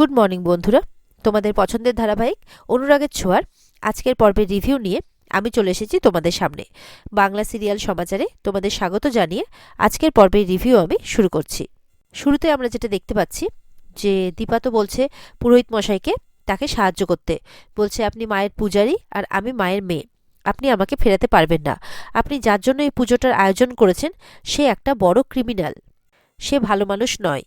Good morning বন্ধুরা। তোমাদের পছন্দের ধারাবাহিক অনুরাগের ছোঁয়ার আজকের পর্বের রিভিউ নিয়ে আমি চলে এসেছি তোমাদের সামনে। বাংলা সিরিয়াল সমাচারে তোমাদের স্বাগত জানিয়ে আজকের পর্বের রিভিউ আমি শুরু করছি। শুরুতে আমরা যেটা দেখতে পাচ্ছি যে দীপা তো বলছে পুরোহিত মশাইকে তাকে সাহায্য করতে। বলছে, আপনি মায়ের পূজারী আর আমি মায়ের মেয়ে। আপনি আমাকে ফেরাতে পারবেন না। আপনি যার জন্য এই পুজোটার আয়োজন করেছেন, সে একটা বড় ক্রিমিনাল। সে ভালো মানুষ নয়।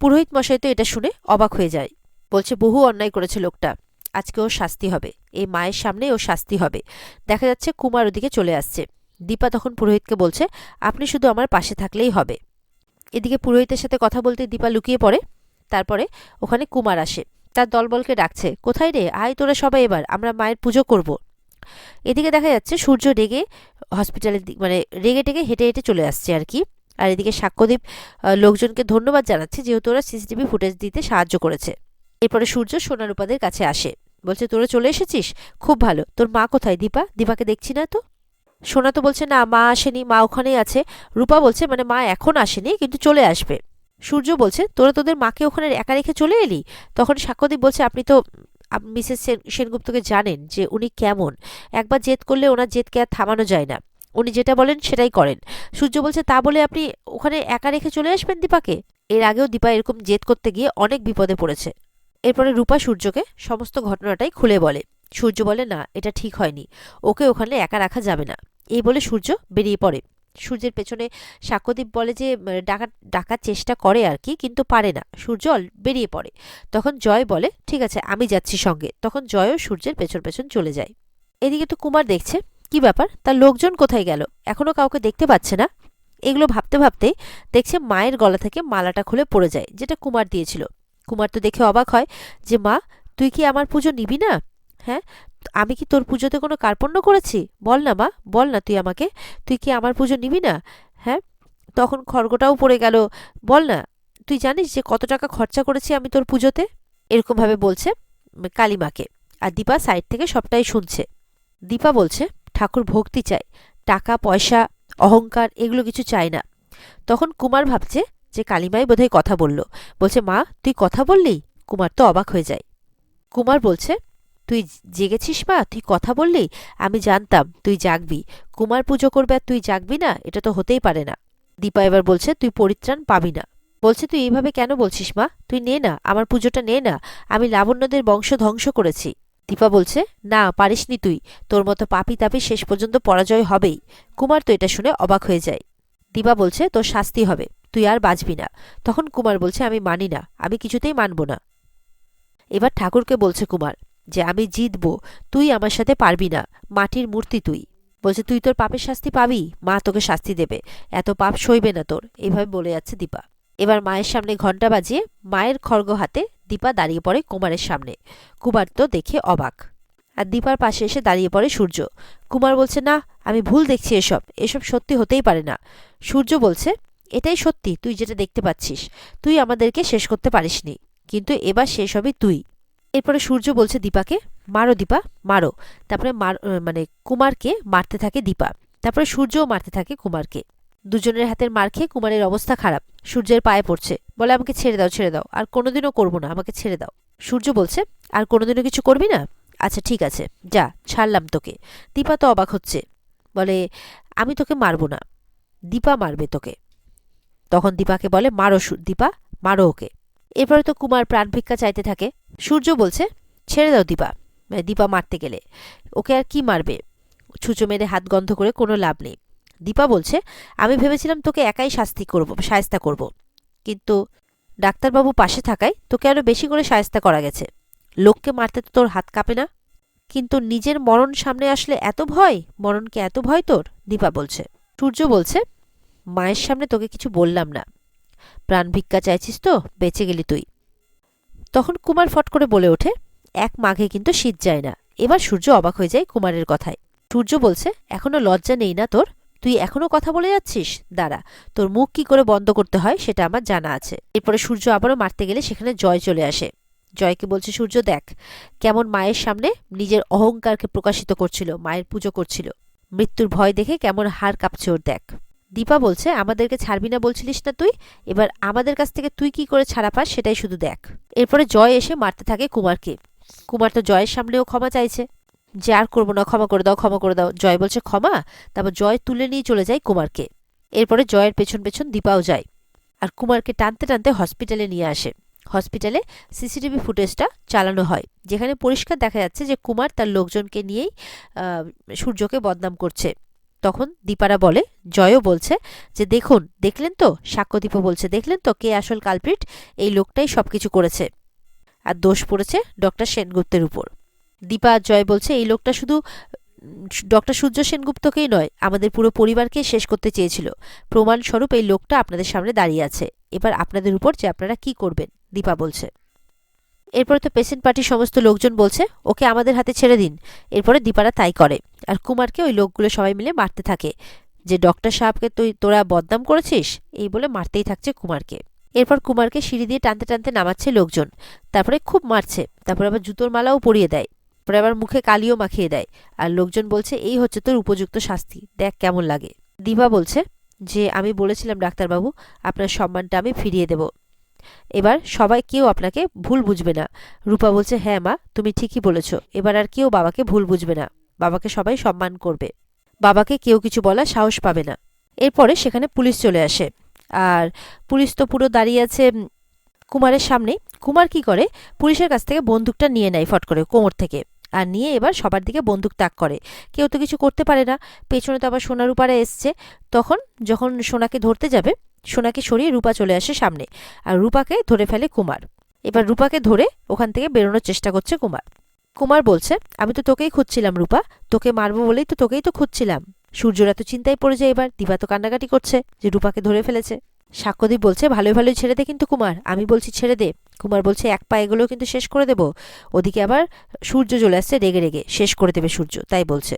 পুরোহিত মশাই তো এটা শুনে অবাক হয়ে যায়। বলছে, বহু অন্যায় করেছে লোকটা। আজকে ওর শাস্তি হবে। এই মায়ের সামনে ওর শাস্তি হবে। দেখা যাচ্ছে কুমার ওদিকে চলে আসছে। দীপা তখন পুরোহিতকে বলছে, আপনি শুধু আমার পাশে থাকলেই হবে। এদিকে পুরোহিতের সাথে কথা বলতে দীপা লুকিয়ে পড়ে। তারপরে ওখানে কুমার আসে। তার দলবলকে ডাকছে, কোথায় রে? আয় তোরা সবাই এবার, আমরা মায়ের পুজো করব। এদিকে দেখা যাচ্ছে সূর্য রেগে হসপিটালের মানে রেগে টেগে হেঁটে হেঁটে চলে আসছে আর কি। আর এদিকে সাক্ষ্যদীপ আহ, লোকজনকে ধন্যবাদ জানাচ্ছে যেহেতু ওরা সিসিটিভি ফুটেজ দিতে সাহায্য করেছে। এরপরে সূর্য সোনারূপাদের কাছে আসে। বলছে তোরা চলে এসেছিস? খুব ভালো। তোর মা কোথায়? দীপা? দীপাকে দেখছি না তো? সোনা তো বলছে না মা আসেনি মা ওখানেই আছে। রূপা বলছে মানে মা এখন আসেনি কিন্তু চলে আসবে। সূর্য বলছে তোরা তোদের মাকে ওখানে একা রেখে চলে এলি? তখন সাক্ষ্যদীপ বলছে আপনি তো মিসেস সেন সেনগুপ্তকে জানেন যে উনি কেমন। একবার জেদ করলে ওনার জেদকে আর থামানো যায় না। উনি যেটা বলেন সেটাই করেন। সূর্য বলছে তা বলে আপনি ওখানে একা রেখে চলে আসবেন দীপাকে? এর আগেও দীপা এরকম জেদ করতে গিয়ে অনেক বিপদে পড়েছে। এরপরে রূপা সূর্যকে সমস্ত ঘটনাটাই খুলে বলে। সূর্য বলে না এটা ঠিক হয়নি। ওকে ওখানে একা রাখা যাবে না। এই বলে সূর্য বেরিয়ে পড়ে। সূর্যের পেছনে সাক্ষ্যদীপ বলে যে উম, ডাকার চেষ্টা করে আর কি কিন্তু পারে না। সূর্য বেরিয়ে পড়ে। তখন জয় বলে ঠিক আছে আমি যাচ্ছি সঙ্গে। তখন জয়ও সূর্যের পেছন পেছন চলে যায়। এদিকে তো কুমার দেখছে কি ব্যাপার? তার লোকজন কোথায় গেল? এখনও কাউকে দেখতে পাচ্ছে না। এগুলো ভাবতে ভাবতেই দেখছে মায়ের গলা থেকে মালাটা খুলে পড়ে যায়, যেটা কুমার দিয়েছিল। কুমার তো দেখে অবাক হয় যে, মা, তুই কি আমার পুজো নিবি না? হ্যাঁ? আমি কি তোর পুজোতে কোনো কার্পণ্য করেছি? বল না, মা, বল না তুই আমাকে। তুই কি আমার পুজো নিবি না? হ্যাঁ? তখন খড়গটাও পড়ে গেল, বল না, তুই জানিস যে কত টাকা খরচা করেছি আমি তোর পুজোতে? এরকমভাবে বলছে কালিমাকে। আর দীপা সাইড থেকে সবটাই শুনছে। দীপা বলছে ঠাকুর ভক্তি চাই টাকা, পয়সা, অহংকার, এগুলো কিছু চাই না। তখন কুমার ভাবছে যে কালিমাই বোধহয় কথা বলল। বলছে, মা, তুই কথা বললি? কুমার তো অবাক হয়ে যায়। কুমার বলছে, তুই জেগেছিস মা? তুই কথা বললি? আমি জানতাম, তুই জাগবি। কুমার পুজো করবে আর তুই জাগবি না? এটা তো হতেই পারে না। দীপা এবার বলছে, তুই পরিত্রাণ পাবি না। বলছে, তুই এইভাবে কেন বলছিস মা? তুই নে না, আমার পুজোটা নে না। আমি লাবণ্যদের বংশ ধ্বংস করেছি। দীপা বলছে, না, পারিসনি তুই। তোর মতো পাপি তাপি শেষ পর্যন্ত পরাজয় হবেই। কুমার তো এটা শুনে অবাক হয়ে যায়। দীপা বলছে, তোর শাস্তি হবে। তুই আর বাঁচবি না। তখন কুমার বলছে, আমি মানি না। আমি কিছুতেই মানব না। এবার ঠাকুরকে বলছে কুমার যে, আমি জিতব। তুই আমার সাথে পারবি না। মাটির মূর্তি তুই। বলছে, তুই তোর পাপের শাস্তি পাবি? মা তোকে শাস্তি দেবে। এত পাপ সইবে না তোর। এইভাবে বলে যাচ্ছে দীপা। এবার মায়ের সামনে ঘণ্টা বাজিয়ে মায়ের খড়গ হাতে দীপা দাঁড়িয়ে পড়ে কুমারের সামনে। কুমার তো দেখে অবাক। আর দীপার পাশে এসে দাঁড়িয়ে পড়ে সূর্য। কুমার বলছে, না, আমি ভুল দেখছি এসব। এসব সত্যি হতেই পারে না। সূর্য বলছে, এটাই সত্যি, তুই যেটা দেখতে পাচ্ছিস, তুই আমাদেরকে শেষ করতে পারিসনি। কিন্তু এবার শেষ হবে তুই। এরপরে সূর্য বলছে দীপাকে, মারো দীপা, মারো। তারপরে মানে কুমারকে মারতে থাকে দীপা। তারপরে সূর্যও মারতে থাকে কুমারকে। দুজনের হাতের মার খেয়ে কুমারের অবস্থা খারাপ। সূর্যের পায়ে পড়ছে। বলে, আমাকে ছেড়ে দাও ছেড়ে দাও। আর কোনোদিনও করব না, আমাকে ছেড়ে দাও। সূর্য বলছে, আর কোনোদিনও কিছু করবি না? আচ্ছা ঠিক আছে। যা, ছাড়লাম তোকে। দীপা তো অবাক হচ্ছে। বলে, আমি তোকে মারবো না। দীপা মারবে তোকে। তখন দীপাকে বলে, মারো দীপা, মারো ওকে। এরপরে তো কুমার প্রাণ ভিক্ষা চাইতে থাকে। সূর্য বলছে, ছেড়ে দাও দীপা। মানে দীপা মারতে গেলে। ওকে আর কি মারবে? ছুঁচো মেরে হাত গন্ধ করে, কোনো লাভ নেই। দীপা বলছে, আমি ভেবেছিলাম তোকে একাই শাস্তি করব, সায়স্তা করব। কিন্তু ডাক্তারবাবু পাশে থাকায় তোকে আরও বেশি করে সায়স্তা করা গেছে। লোককে মারতে তো তোর হাত কাঁপে না। কিন্তু নিজের মরণ সামনে আসলে এত ভয়? মরণকে এত ভয় তোর? দীপা বলছে। সূর্য বলছে, মায়ের সামনে তোকে কিছু বললাম না। প্রাণ ভিক্ষা চাইছিস তো, বেঁচে গেলি তুই। তখন কুমার ফট করে বলে ওঠে, এক মাঘে কিন্তু শীত যায় না। এবার সূর্য অবাক হয়ে যায় কুমারের কথায়। সূর্য বলছে, এখনও লজ্জা নেই না তোর? তুই এখনও কথা বলে যাচ্ছিস? দাঁড়া, তোর মুখ কি করে বন্ধ করতে হয় সেটা আমার জানা আছে। এরপরে সূর্য আবারও মারতে গেলে সেখানে জয় চলে আসে। জয়কে বলছে, সূর্য, দেখ, কেমন মায়ের সামনে নিজের অহংকারকে প্রকাশিত করছিল, মায়ের পুজো করছিল। মৃত্যুর ভয় দেখে কেমন হার কাঁপছে ওর, দেখ। দীপা বলছে, আমাদেরকে ছাড়বি না বলছিলিস না তুই? এবার আমাদের কাছ থেকে তুই কি করে ছাড়া পাস সেটাই শুধু দেখ। এরপরে জয় এসে মারতে থাকে কুমারকে। কুমার তো জয়ের সামনেও ক্ষমা চাইছে। যে আর করব না, ক্ষমা করে দাও, ক্ষমা করে দাও। জয় বলছে ক্ষমা, তারপর জয় তুলে নিয়ে চলে যায় কুমারকে। এরপরে জয়ের পেছন পেছন দীপাও যায়। আর কুমারকে টানতে টানতে হসপিটালে নিয়ে আসে। হসপিটালে সিসিটিভি ফুটেজটা চালানো হয়, যেখানে পরিষ্কার দেখা যাচ্ছে যে কুমার তার লোকজনকে নিয়েই সূর্যকে বদনাম করছে। তখন দীপারা বলে, জয়ও বলছে যে, দেখুন, দেখলেন তো? সাক্ষ্যদীপ বলছে, দেখলেন তো কে আসল কালপ্রিট? এই লোকটাই সব কিছু করেছে। আর দোষ পড়েছে ডক্টর সেনগুপ্তের উপর। দীপা জয় বলছে, এই লোকটা শুধু, ডক্টর সূর্য সেনগুপ্তকেই নয়, আমাদের পুরো পরিবারকে শেষ করতে চেয়েছিল। প্রমাণস্বরূপ এই লোকটা আপনাদের সামনে দাঁড়িয়ে আছে। এবার আপনাদের উপর যে আপনারা কি করবেন, দীপা বলছে। এরপরে তো পেশেন্ট পার্টির সমস্ত লোকজন বলছে, ওকে আমাদের হাতে ছেড়ে দিন। এরপরে দীপারা তাই করে। আর কুমারকে ওই লোকগুলো সবাই মিলে মারতে থাকে। যে ডক্টর সাহেবকে তুই, তোরা বদনাম করেছিস? এই বলে মারতেই থাকছে কুমারকে। এরপর কুমারকে সিঁড়ি দিয়ে টানতে টানতে নামাচ্ছে লোকজন। তারপরে খুব মারছে। তারপরে আবার জুতোর মালাও পরিয়ে দেয়। তারপরে আবার মুখে কালিও মাখিয়ে দেয়। আর লোকজন বলছে, এই হচ্ছে তোর উপযুক্ত শাস্তি। দেখ কেমন লাগে। দিভা বলছে যে, আমি বলেছিলাম ডাক্তারবাবু, আপনার সম্মানটা আমি ফিরিয়ে দেব। এবার সবাই কেউ আপনাকে ভুল বুঝবে না। রূপা বলছে হ্যাঁ মা, তুমি ঠিকই বলেছ। এবার আর কেউ বাবাকে ভুল বুঝবে না। বাবাকে সবাই সম্মান করবে। বাবাকে কেউ কিছু বলা সাহস পাবে না। এরপরে সেখানে পুলিশ চলে আসে। আর পুলিশ তো পুরো দাঁড়িয়ে আছে কুমারের সামনে কুমার কি করে? পুলিশের কাছ থেকে বন্দুকটা নিয়ে নেয় ফট করে কোমর থেকে। আর নিয়ে এবার সবার দিকে বন্দুক তাক করে। কেউ তো কিছু করতে পারে না। পেছনে তো আবার সোনা রূপারা এসছে। তখন যখন সোনাকে ধরতে যাবে, সোনাকে সরিয়ে রূপা চলে আসে সামনে আর রূপাকে ধরে ফেলে কুমার। এবার রূপাকে ধরে ওখান থেকে বেরোনোর চেষ্টা করছে কুমার। কুমার বলছে, আমি তো তোকেই খুঁজছিলাম রূপা। তোকে মারবো বলেই তো তোকেই তো খুঁজছিলাম। সূর্যরা তো চিন্তায় পড়ে যায় এবার। দিবা তো কান্নাকাটি করছে যে রূপাকে ধরে ফেলেছে। সাক্ষ্যদীপ বলছে, ভালোই ভালোই ছেড়ে দে কিন্তু কুমার। আমি বলছি ছেড়ে দে। কুমার বলছে, এক পা এগুলো কিন্তু শেষ করে দেব। ওদিকে আবার সূর্য চলে আসছে, রেগে রেগে, শেষ করে দেবে সূর্য, তাই বলছে।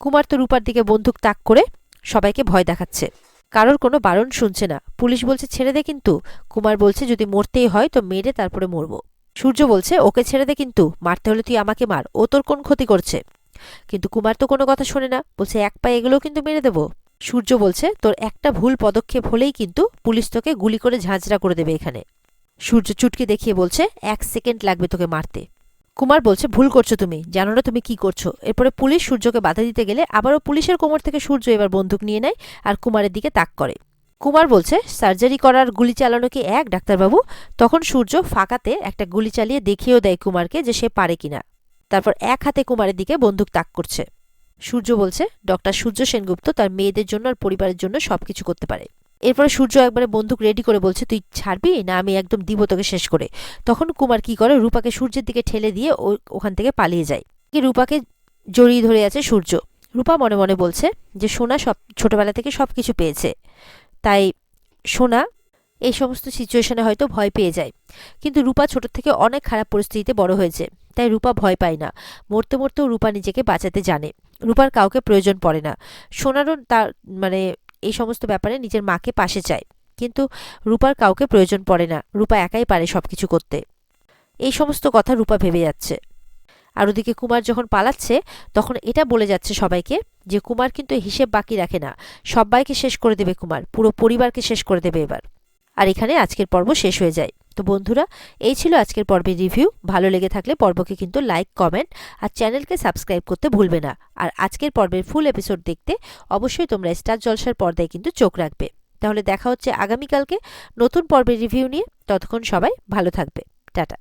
কুমার তো রূপার দিকে বন্দুক তাক করে সবাইকে ভয় দেখাচ্ছে। কারোর কোনো বারণ শুনছে না। পুলিশ বলছে, ছেড়ে দে কিন্তু। কুমার বলছে, যদি মরতেই হয় তো মেরে তারপরে মরবো। সূর্য বলছে, ওকে ছেড়ে দে কিন্তু, মারতে হলে তুই আমাকে মার, ও তোর কোন ক্ষতি করছে? কিন্তু কুমার তো কোনো কথা শোনে না, বলছে, এক পা এগুলোও কিন্তু মেরে দেবো। সূর্য বলছে, তোর একটা ভুল পদক্ষেপ হলেই কিন্তু পুলিশ তোকে গুলি করে ঝাঁঝরা করে দেবে এখানে। সূর্য চুটকি দেখিয়ে বলছে, এক সেকেন্ড লাগবে তোকে মারতে। কুমার বলছে, ভুল করছ তুমি। জানো না তুমি কি করছ? এরপরে পুলিশ সূর্যকে বাধা দিতে গেলে আবারও পুলিশের কোমর থেকে সূর্য এবার বন্দুক নিয়ে নেয় আর কুমারের দিকে তাক করে। কুমার বলছে, সার্জারি করার গুলি চালানো কি এক, ডাক্তারবাবু? তখন সূর্য ফাঁকাতে একটা গুলি চালিয়ে দেখিয়েও দেয় কুমারকে যে সে পারে কিনা। তারপর এক হাতে কুমারের দিকে বন্দুক তাক করছে। সূর্য বলছে, ডক্টর সূর্য সেনগুপ্ত তার মেয়েদের জন্য আর পরিবারের জন্য সবকিছু করতে পারে। এরপরে সূর্য একবারে বন্দুক রেডি করে বলছে, তুই ছাড়বি না আমি একদম দিব তোকে শেষ করে। তখন কুমার কি করে, রূপাকে সূর্যের দিকে ঠেলে দিয়ে ওখান থেকে পালিয়ে যায়। রূপাকে জড়িয়ে ধরে আছে সূর্য। রূপা মনে মনে বলছে যে, সোনা সব, ছোটবেলা থেকে সব কিছু পেয়েছে। তাই সোনা এই সমস্ত সিচুয়েশনে হয়তো ভয় পেয়ে যায়। কিন্তু রূপা ছোট থেকে অনেক খারাপ পরিস্থিতিতে বড় হয়েছে। তাই রূপা ভয় পায় না। মরতে মরতেও রূপা নিজেকে বাঁচাতে জানে। রূপার কাউকে প্রয়োজন পড়ে না। সোনারও তার মানে এই সমস্ত ব্যাপারে নিজের মাকে পাশে চায়। কিন্তু রূপার কাউকে প্রয়োজন পড়ে না। রূপা একাই পারে সবকিছু করতে। এই সমস্ত কথা রূপা ভেবে যাচ্ছে। আর ওদিকে কুমার যখন পালাচ্ছে, তখন এটা বলে যাচ্ছে সবাইকে যে, কুমার কিন্তু হিসেব বাকি রাখে না। সবাইকে শেষ করে দেবে কুমার। পুরো পরিবারকে শেষ করে দেবে এবার। আর এখানে আজকের পর্ব শেষ হয়ে যায়। তো বন্ধুরা, এই ছিল আজকের পর্বের রিভিউ। ভালো লেগে থাকলে পর্বকে কিন্তু লাইক, কমেন্ট আর চ্যানেলকে সাবস্ক্রাইব করতে ভুলবে না। আর আজকের পর্বের ফুল এপিসোড দেখতে অবশ্যই তোমরা স্টার জলসার পর্দায় কিন্তু চোখ রাখবে। তাহলে দেখা হচ্ছে আগামীকালকে নতুন পর্বের রিভিউ নিয়ে। ততক্ষণ সবাই ভালো থাকবে। টাটা।